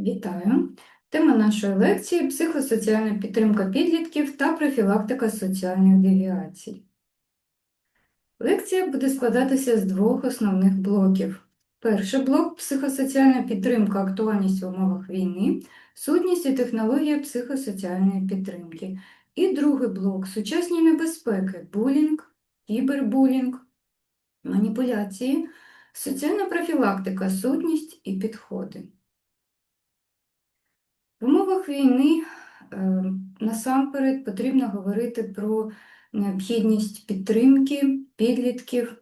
Вітаю! Тема нашої лекції психосоціальна підтримка підлітків та профілактика соціальних девіацій. Лекція буде складатися з двох основних блоків. Перший блок психосоціальна підтримка, актуальність в умовах війни, сутність і технологія психосоціальної підтримки. І другий блок сучасні небезпеки, булінг, кібербулінг, маніпуляції, соціальна профілактика, сутність і підходи. Умовах війни е, насамперед потрібно говорити про необхідність підтримки підлітків,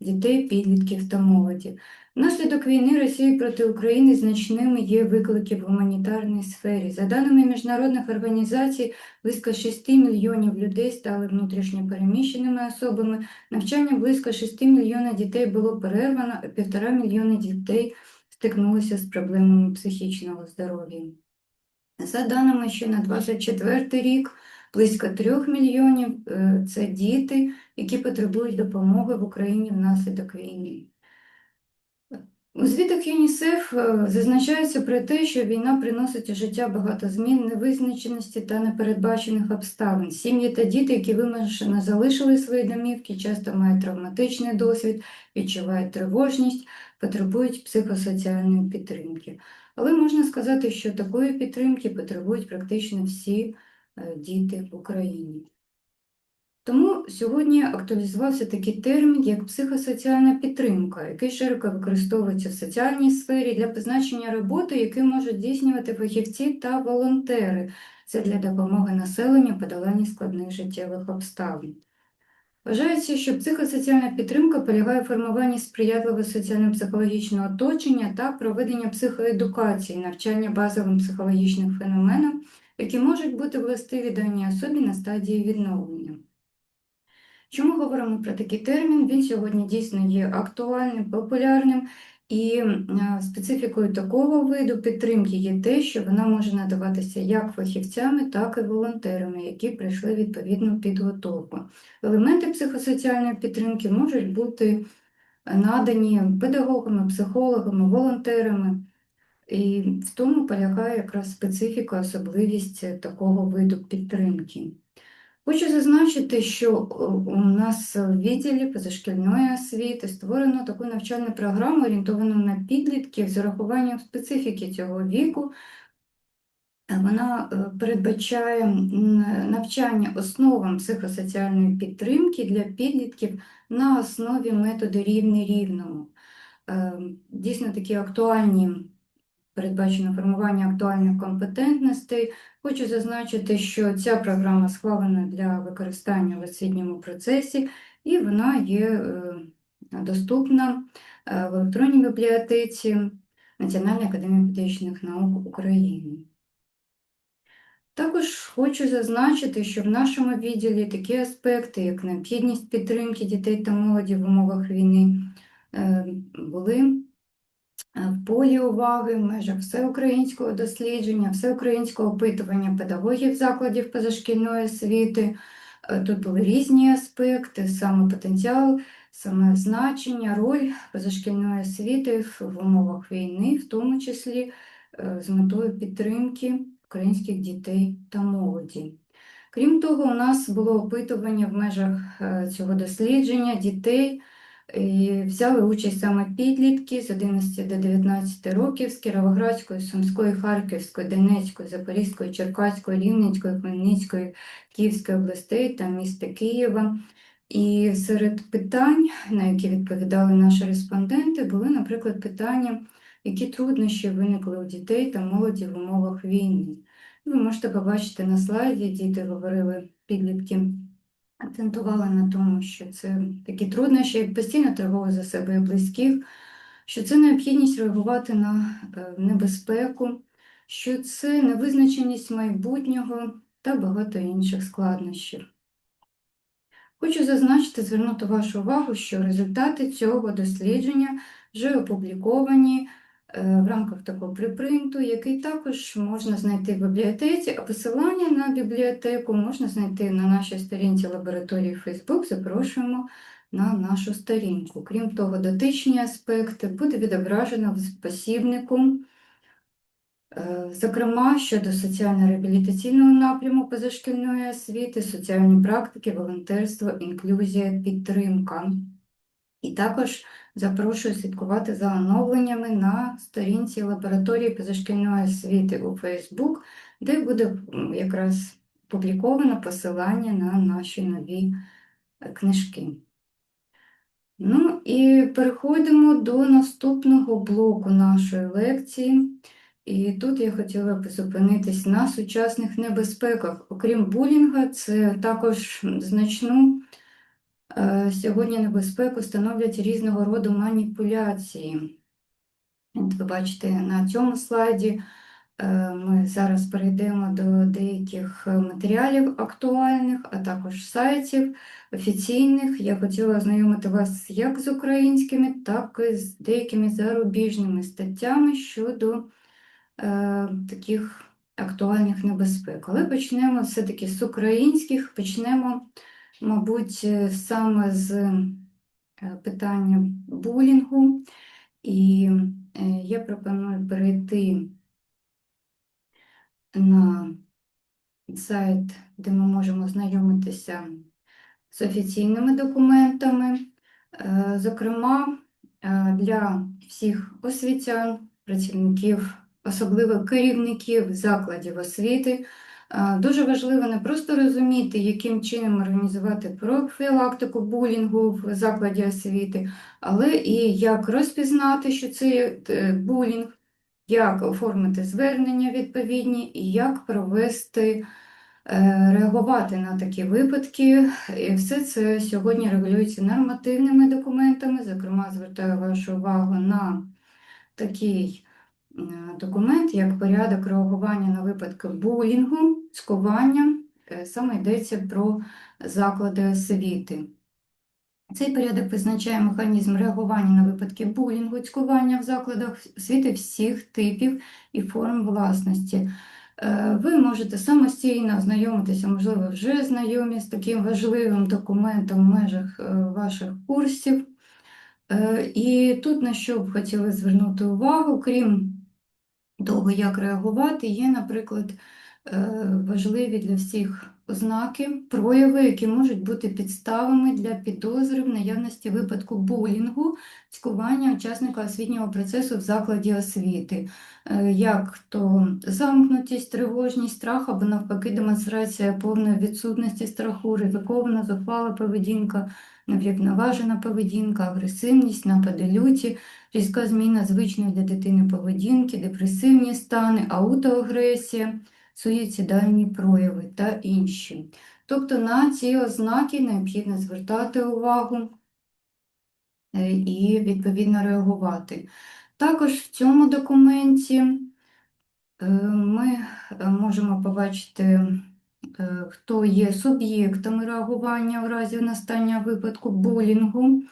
дітей, підлітків та молоді. Внаслідок війни Росії проти України значними є виклики в гуманітарній сфері. За даними міжнародних організацій, близько 6 мільйонів людей стали внутрішньо переміщеними особами, навчання близько 6 мільйонів дітей було перервано, а півтора мільйони дітей стикнулися з проблемами психічного здоров'я. За даними ще на 24 рік, близько 3 мільйонів е, це діти, які потребують допомоги в Україні внаслідок війни. У звітах ЮНІСЕФ е, зазначається про те, що війна приносить у життя багато змін, невизначеності та непередбачених обставин. Сім'ї та діти, які вимушено залишили свої домівки, часто мають травматичний досвід, відчувають тривожність, потребують психосоціальної підтримки. Але можна сказати, що такої підтримки потребують практично всі е, діти в Україні. Тому сьогодні актуалізувався такий термін, як психосоціальна підтримка, який широко використовується в соціальній сфері для позначення роботи, яку можуть здійснювати фахівці та волонтери. Це для допомоги населенню подоланні складних життєвих обставин. Вважається, що психосоціальна підтримка полягає в формуванні сприятливого соціально-психологічного оточення та проведення психоедукації, навчання базовим психологічним феноменам, які можуть бути властиві даній особі на стадії відновлення. Чому говоримо про такий термін? Він сьогодні дійсно є актуальним, популярним, і специфікою такого виду підтримки є те, що вона може надаватися як фахівцями, так і волонтерами, які пройшли відповідну підготовку. Елементи психосоціальної підтримки можуть бути надані педагогами, психологами, волонтерами. І в тому полягає якраз специфіка, особливість такого виду підтримки. Хочу зазначити, що е, у нас в відділі позашкільної освіти створено таку навчальну програму, орієнтовану на підлітків з урахуванням специфіки цього віку. Вона е, передбачає навчання основам психосоціальної підтримки для підлітків на основі методу рівний рівному. Е, дійсно такі актуальні передбачено формування актуальних компетентностей. Хочу зазначити, що ця програма схвалена для використання в освітньому процесі, і вона є е, доступна е, в електронній бібліотеці Національної академії педагогічних наук України. Також хочу зазначити, що в нашому відділі такі аспекти, як необхідність підтримки дітей та молоді в умовах війни, е, були в полі уваги в межах всеукраїнського дослідження, всеукраїнського опитування педагогів закладів позашкільної освіти. Е, тут були різні аспекти, саме потенціал, саме значення, роль позашкільної освіти в умовах війни, в тому числі е, з метою підтримки українських дітей та молоді. Крім того, у нас було опитування в межах цього дослідження дітей. Взяли участь саме підлітки з 11 до 19 років з Кіровоградської, Сумської, Харківської, Донецької, Запорізької, Черкаської, Рівненської, Хмельницької, Київської областей та міста Києва. І серед питань, на які відповідали наші респонденти, були, наприклад, питання, які труднощі виникли у дітей та молоді в умовах війни. Ви можете побачити на слайді, діти говорили підлітки акцентувала на тому, що це такі труднощі, постійно тривога за себе і близьких, що це необхідність реагувати на е, небезпеку, що це невизначеність майбутнього та багато інших складнощів. Хочу зазначити, звернути вашу увагу, що результати цього дослідження вже опубліковані в рамках такого припринту, який також можна знайти в бібліотеці, а посилання на бібліотеку можна знайти на нашій сторінці лабораторії Facebook. Запрошуємо на нашу сторінку. Крім того, дотичні аспекти буде відображено в посібнику Е, Зокрема, щодо соціально-реабілітаційного напряму позашкільної освіти, соціальні практики, волонтерство, інклюзія, підтримка. І також запрошую слідкувати за оновленнями на сторінці лабораторії позашкільної освіти у Facebook, де буде якраз публіковано посилання на наші нові е, книжки. Ну і переходимо до наступного блоку нашої лекції. І тут я хотіла б зупинитись на сучасних небезпеках. Окрім булінга, це також значну сьогодні небезпеку становлять різного роду маніпуляції. Ви бачите на цьому слайді. е, Ми зараз перейдемо до деяких е, матеріалів актуальних, а також сайтів офіційних. Я хотіла ознайомити вас як з українськими, так і з деякими зарубіжними статтями щодо е, таких актуальних небезпек. Але почнемо все-таки з українських, почнемо, мабуть, е, саме з е, питання булінгу. І е, я пропоную перейти на сайт, де ми можемо знайомитися з офіційними документами. Зокрема, для всіх освітян, працівників, особливо керівників закладів освіти, дуже важливо не просто розуміти, яким чином організувати профілактику булінгу в закладі освіти, але і як розпізнати, що це е, булінг, як оформити звернення відповідні і як провести е, реагувати на такі випадки. І все це сьогодні регулюється нормативними документами. Зокрема, звертаю вашу увагу на такий е, документ, як порядок реагування на випадки булінгу, цькування. Е, Саме йдеться про заклади освіти. Цей порядок визначає механізм реагування на випадки булінгу, цькування в закладах освіти всіх типів і форм власності. Е, Ви можете самостійно ознайомитися, можливо, вже знайомі з таким важливим документом в межах е, ваших курсів. Е, І тут на що б хотіли звернути увагу, крім того, як реагувати, є, наприклад, е, важливі для всіх ознаки, прояви, які можуть бути підставами для підозри в наявності випадку булінгу, цькування учасника освітнього процесу в закладі освіти, Е, як то замкнутість, тривожність, страх або навпаки демонстрація повної відсутності страху, ризикована, зухвала поведінка, неврівноважена поведінка, агресивність, напади люті, різка зміна звичної для дитини поведінки, депресивні стани, аутоагресія, суїцидальні прояви та інші. Тобто на ці ознаки необхідно звертати увагу е, і відповідно реагувати. Також в цьому документі е, ми е, можемо побачити, хто є суб'єктами реагування в разі настання випадку булінгу,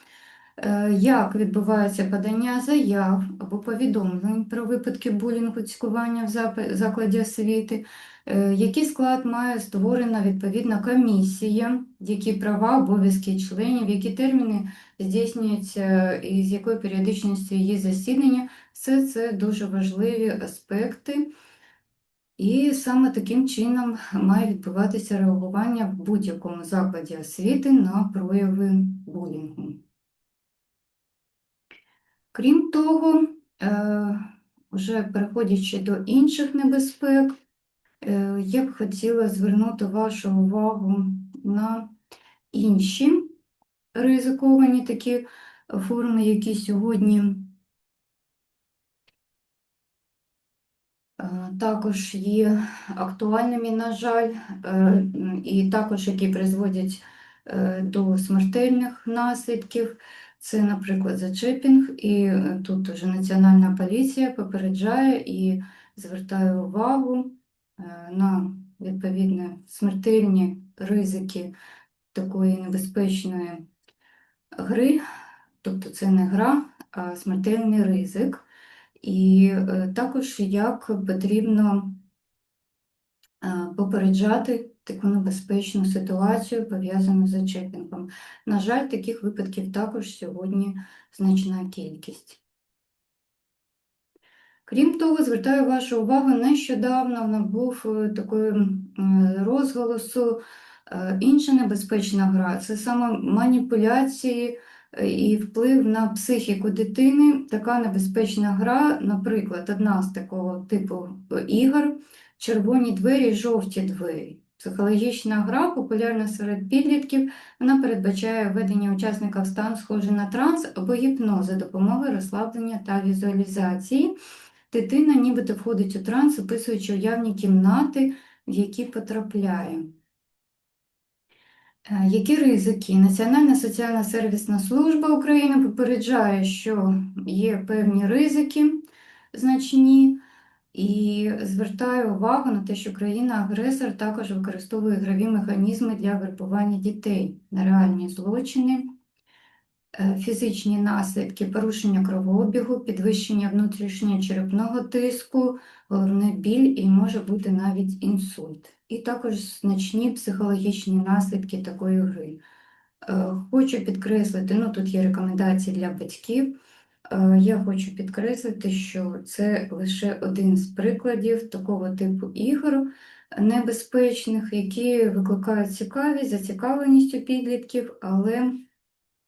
е, як відбувається подання заяв або повідомлень про випадки булінгу, цькування в закладі освіти, е, який склад має створена відповідна комісія, які права, обов'язки членів, які терміни здійснюються і з якою періодичністю її засідання. Все це дуже важливі аспекти. І саме таким чином має відбуватися реагування в будь-якому закладі освіти на прояви булінгу. Крім того, е, вже переходячи до інших небезпек, е, я б хотіла звернути вашу увагу на інші ризиковані такі форми, які сьогодні також є актуальними, на жаль, е, і також які призводять е, до смертельних наслідків. Це, наприклад, зачепінг, і е, тут вже Національна поліція попереджає і звертає увагу е, на відповідно смертельні ризики такої небезпечної гри, тобто це не гра, а смертельний ризик. І е, також як потрібно е, попереджати таку небезпечну ситуацію, пов'язану з зачепінгом. На жаль, таких випадків також сьогодні значна кількість. Крім того, звертаю вашу увагу, нещодавно набув е, такої розголосу інша небезпечна гра. Це саме маніпуляції і вплив на психіку дитини. Така небезпечна гра, наприклад, одна з такого типу е, ігор червоні двері, жовті двері. Психологічна гра популярна серед підлітків. Вона передбачає введення учасника в стан, схожий на транс або гіпноз за допомогою розслаблення та візуалізації. Дитина нібито входить у транс, описуючи уявні кімнати, в які потрапляє. Е, Які ризики? Національна соціальна сервісна служба України попереджає, що є певні ризики значні, і звертає увагу на те, що країна-агресор також використовує ігрові механізми для вербування дітей на реальні злочини, е, фізичні наслідки, порушення кровообігу, підвищення внутрішнього черепного тиску, головний біль і може бути навіть інсульт. І також значні психологічні наслідки такої гри. Е, Хочу підкреслити, ну тут є рекомендації для батьків. Е, Я хочу підкреслити, що це лише один з прикладів такого типу ігор небезпечних, які викликають цікавість, зацікавленість у підлітків, але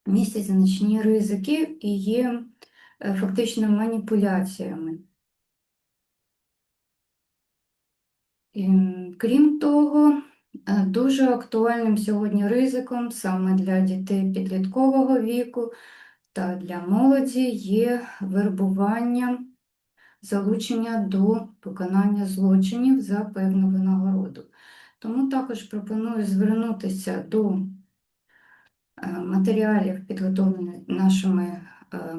містять значні ризики і є е, фактично маніпуляціями. Ем, Крім того, е, дуже актуальним сьогодні ризиком саме для дітей підліткового віку та для молоді є вербування, залучення до виконання злочинів за певну винагороду. Тому також пропоную звернутися до е, матеріалів, підготовлених нашими е,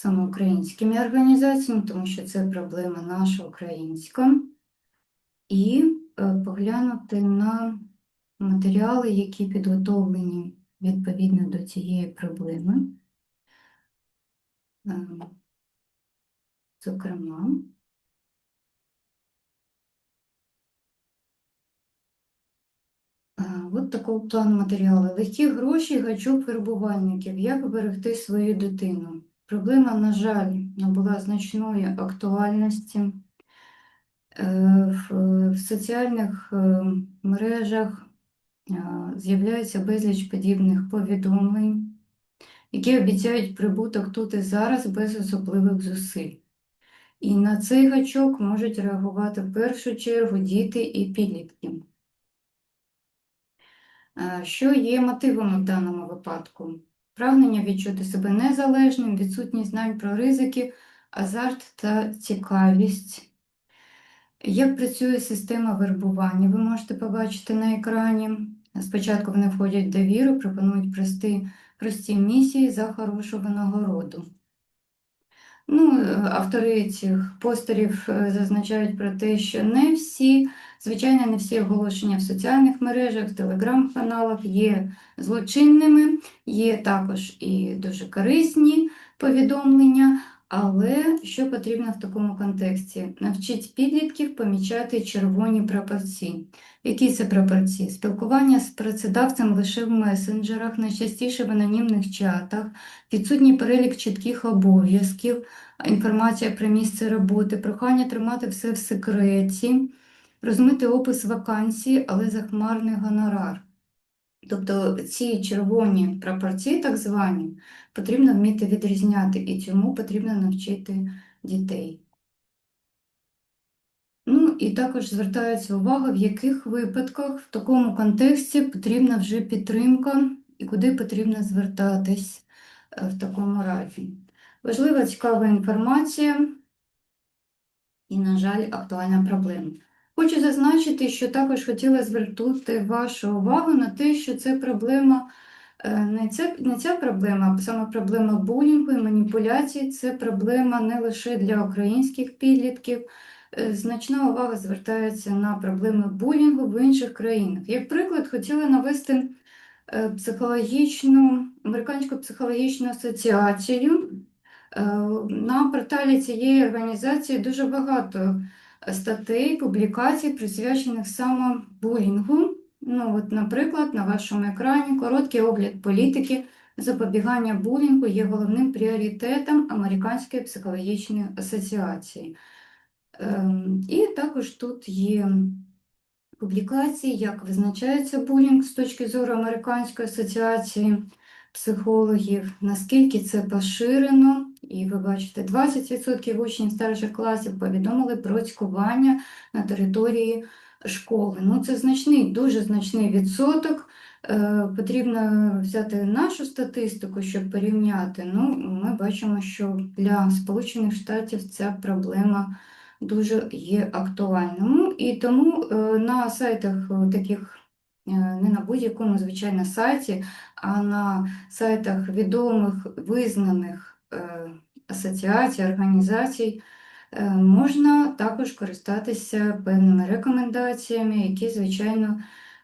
саме українськими організаціями, тому що це проблема наша українська, і е, поглянути на матеріали, які підготовлені відповідно до цієї проблеми. Е, Зокрема, е, от такого плану матеріали. Легкі гроші, гачок вербувальників. Як вберегти свою дитину? Проблема, на жаль, набула значної актуальності. Е, В, соціальних е, мережах е, з'являється безліч подібних повідомлень, які обіцяють прибуток тут і зараз без особливих зусиль. І на цей гачок можуть реагувати в першу чергу діти і підлітки. Що є мотивом в даному випадку? Прагнення відчути себе незалежним, відсутність знань про ризики, азарт та цікавість. Як працює система вербування, ви можете побачити на екрані. Спочатку вони входять в довіру, пропонують прості, прості місії за хорошу винагороду. Ну, е, автори цих постерів е, зазначають про те, що не всі, звичайно, не всі оголошення в соціальних мережах, в телеграм-каналах є злочинними, є також і дуже корисні повідомлення. Але що потрібно в такому контексті? Навчіть підлітків помічати червоні прапорці. Які це прапорці? Спілкування з працедавцем лише в месенджерах, найчастіше в анонімних чатах, відсутній перелік чітких обов'язків, інформація про місце роботи, прохання тримати все в секреті, розмитий опис вакансії, але захмарний гонорар. Тобто ці червоні прапорці, так звані, потрібно вміти відрізняти, і цьому потрібно навчити дітей. Ну і також звертається увага, в яких випадках в такому контексті потрібна вже підтримка і куди потрібно звертатись е, в такому разі. Важлива цікава інформація і, на жаль, актуальна проблема. Хочу зазначити, що також хотіла звернути вашу увагу на те, що це проблема, е, не ця, не ця проблема, а саме проблема булінгу і маніпуляцій, це проблема не лише для українських підлітків. Е, Значна увага звертається на проблеми булінгу в інших країнах. Як приклад, хотіла навести е, психологічну, Американську психологічну асоціацію. На порталі цієї організації дуже багато статей, публікацій, присвячених саме булінгу. Ну, от, наприклад, на вашому екрані короткий огляд політики запобігання булінгу є головним пріоритетом Американської психологічної асоціації. Ем, І також тут є публікації, як визначається булінг з точки зору Американської асоціації психологів, наскільки це поширено. І ви бачите, 20% учнів старших класів повідомили про цькування на території школи. Ну, це значний, дуже значний відсоток. Е, Потрібно взяти нашу статистику, щоб порівняти. Ну, ми бачимо, що для Сполучених Штатів ця проблема дуже є актуальною. І тому е, на сайтах е, таких, е, не на будь-якому, звичайно, сайті, а на сайтах відомих, визнаних асоціацій, організацій, е, можна також користатися певними рекомендаціями, які, звичайно,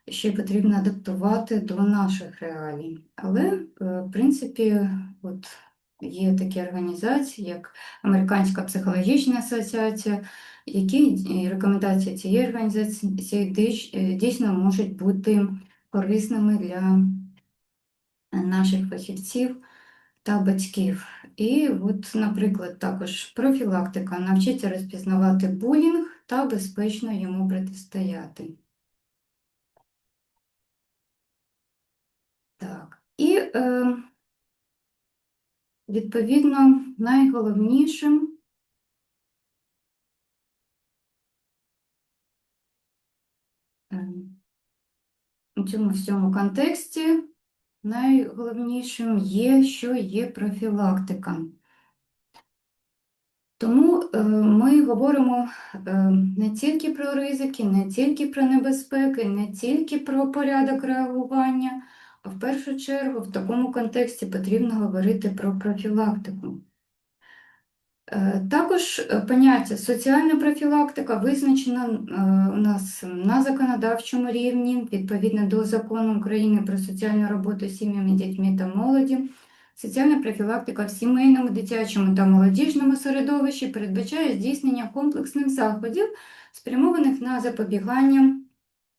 ще потрібно адаптувати до наших реалій. Але, е, в принципі, от є такі організації, як Американська психологічна асоціація, які рекомендації цієї організації е, дійсно можуть бути корисними для наших фахівців та батьків. І от, наприклад, також профілактика навчиться розпізнавати булінг та безпечно йому протистояти. Так, і е, відповідно найголовнішим е, у цьому всьому контексті найголовнішим є, що є профілактика. Тому е, ми говоримо е, не тільки про ризики, не тільки про небезпеки, не тільки про порядок реагування, а в першу чергу в такому контексті потрібно говорити про профілактику. Е, Також е, поняття соціальна профілактика визначена е, у нас на законодавчому рівні, відповідно до Закону України про соціальну роботу з сім'ями, дітьми та молоді. Соціальна профілактика в сімейному, дитячому та молодіжному середовищі передбачає здійснення комплексних заходів, спрямованих на запобігання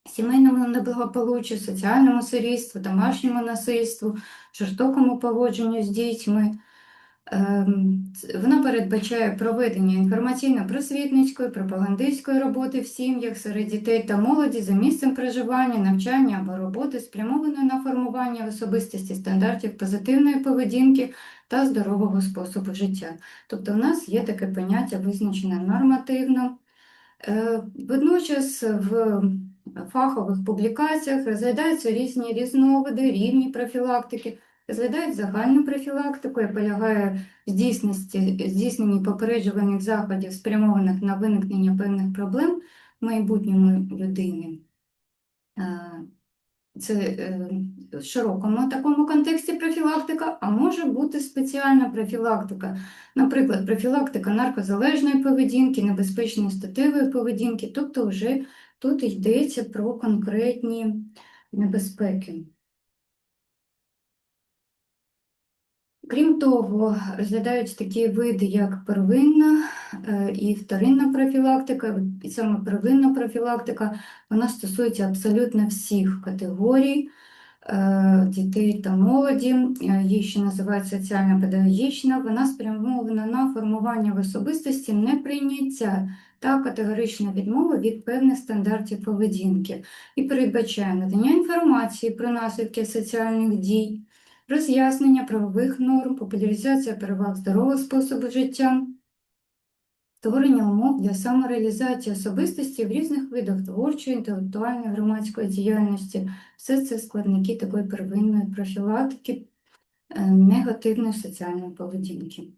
сімейному неблагополуччю, соціальному сирітству, домашньому насильству, жорстокому поводженню з дітьми. Ем, Вона передбачає проведення інформаційно-просвітницької, пропагандистської роботи в сім'ях серед дітей та молоді за місцем проживання, навчання або роботи, спрямованої на формування особистості стандартів позитивної поведінки та здорового способу життя. Тобто, в нас є таке поняття визначене нормативно. Е, Водночас в фахових публікаціях розглядаються різні різновиди, рівні профілактики, розглядають загальну профілактику, яка полягає в здійсненні попереджувальних заходів, спрямованих на виникнення певних проблем в майбутньому людини. Це е, в широкому такому контексті профілактика, а може бути спеціальна профілактика, наприклад, профілактика наркозалежної поведінки, небезпечної статевої поведінки, тобто вже тут йдеться про конкретні небезпеки. Крім того, розглядають такі види, як первинна е, і вторинна профілактика. І саме первинна профілактика вона стосується абсолютно всіх категорій е, дітей та молоді. Е, Її ще називають соціально-педагогічна. Вона спрямована на формування в особистості неприйняття та категорична відмова від певних стандартів поведінки і передбачає надання інформації про наслідки соціальних дій роз'яснення правових норм, популяризація переваг здорового способу життя, створення умов для самореалізації особистості в різних видах творчої, інтелектуальної, громадської діяльності. Все це складники такої первинної профілактики е, негативної соціальної поведінки.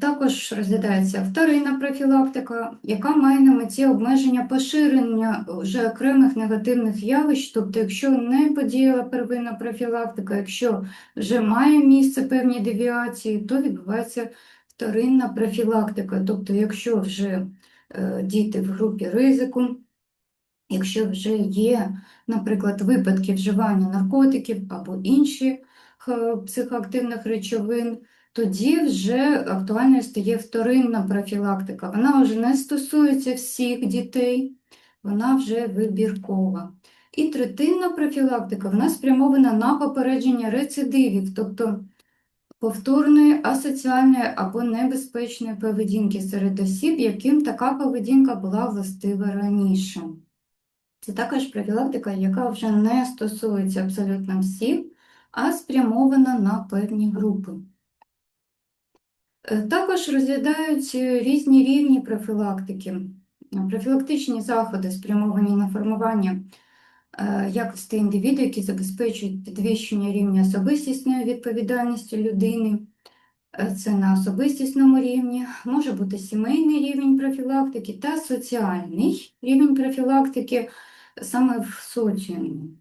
Також розглядається вторинна профілактика, яка має на меті обмеження поширення вже окремих негативних явищ. Тобто, якщо не подіяла первинна профілактика, якщо вже має місце певні девіації, то відбувається вторинна профілактика. Тобто, якщо вже е, діти в групі ризику, якщо вже є, наприклад, випадки вживання наркотиків або інших е, психоактивних речовин, тоді вже актуальною стає вторинна профілактика. Вона вже не стосується всіх дітей, вона вже вибіркова. І третинна профілактика вона спрямована на попередження рецидивів, тобто повторної асоціальної або небезпечної поведінки серед осіб, яким така поведінка була властива раніше. Це також профілактика, яка вже не стосується абсолютно всіх, а спрямована на певні групи. Е, Також розглядають е, різні рівні профілактики. Е, Профілактичні заходи спрямовані на формування якості індивіду, які забезпечують підвищення рівня особистісної відповідальності людини. Це на особистісному рівні, може бути сімейний рівень профілактики та соціальний рівень профілактики саме в соціумі.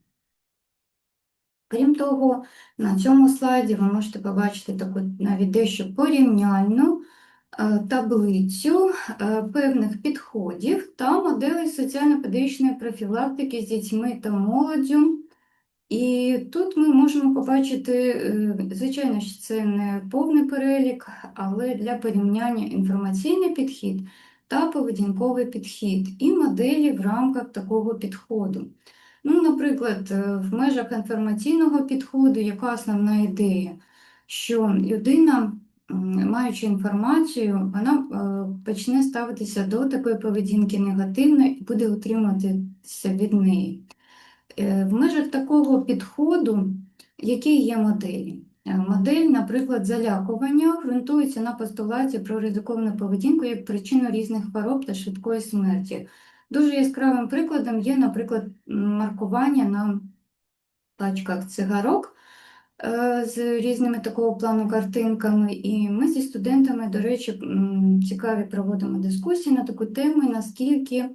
Крім того, на цьому слайді ви можете побачити таку навіть дещо порівняльну е, таблицю е, певних підходів та моделей соціально-педагогічної профілактики з дітьми та молоддю. І тут ми можемо побачити, е, звичайно, що це не повний перелік, але для порівняння інформаційний підхід та поведінковий підхід і моделі в рамках такого підходу. Ну, наприклад, е, в межах інформаційного підходу, яка основна ідея, що людина, маючи інформацію, вона е, почне ставитися до такої поведінки негативно і буде утримуватися від неї. Е, В межах такого підходу, які є моделі? Модель, наприклад, залякування ґрунтується на постулаті про ризиковану поведінку як причину різних хвороб та швидкої смерті. Дуже яскравим прикладом є, наприклад, маркування на пачках цигарок е, з різними такого плану картинками. І ми зі студентами, до речі, цікаві проводимо дискусії на таку тему, наскільки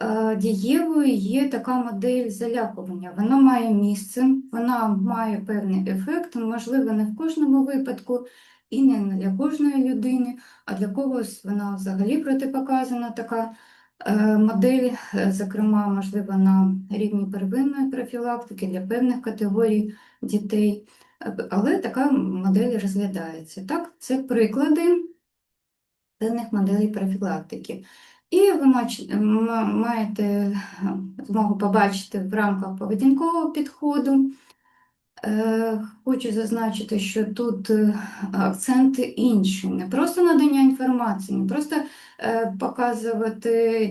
е, дієвою є така модель залякування. Вона має місце, вона має певний ефект, можливо, не в кожному випадку і не для кожної людини, а для когось вона взагалі протипоказана така модель, е, зокрема, можливо, на рівні первинної профілактики для певних категорій дітей. Е, Але така модель розглядається. Так, це приклади певних моделей профілактики. І ви маєте е, змогу побачити в рамках поведінкового підходу. Е, Хочу зазначити, що тут е, акценти інші. Не просто надання інформації, не просто е, показувати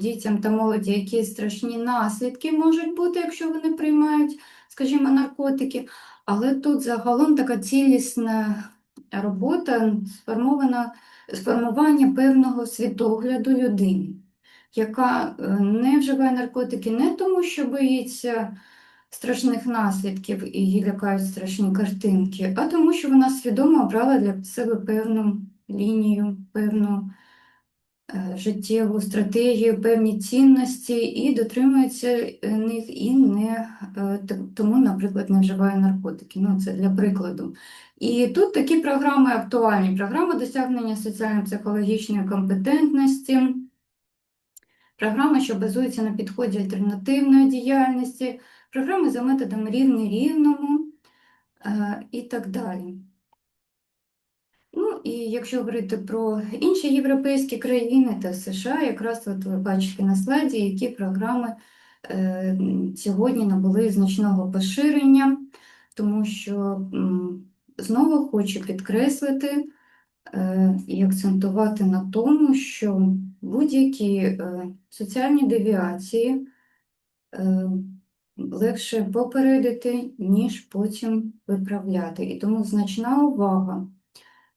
дітям та молоді, які страшні наслідки можуть бути, якщо вони приймають, скажімо, наркотики, але тут загалом така цілісна робота сформована сформування певного світогляду людини, яка не вживає наркотики не тому, що боїться страшних наслідків і її лякають страшні картинки, а тому, що вона свідомо обрала для себе певну лінію, певну е, життєву стратегію, певні цінності і дотримується е, них і не е, тому, наприклад, не вживає наркотики. Ну, це для прикладу. І тут такі програми актуальні. Програма досягнення соціально-психологічної компетентності, програма, що базується на підході альтернативної діяльності, програми за методом рівний рівному е, і так далі. Ну і якщо говорити про інші європейські країни та США, якраз от ви бачите на слайді, які програми е, сьогодні набули значного поширення, тому що знову хочу підкреслити е, і акцентувати на тому, що будь-які е, соціальні девіації е, легше попередити, ніж потім виправляти. І тому значна увага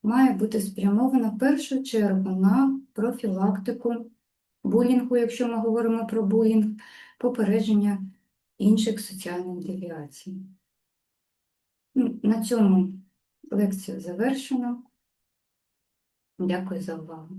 має бути спрямована в першу чергу на профілактику булінгу, якщо ми говоримо про булінг, попередження інших соціальних девіацій. Ну, На цьому лекцію завершено. Дякую за увагу.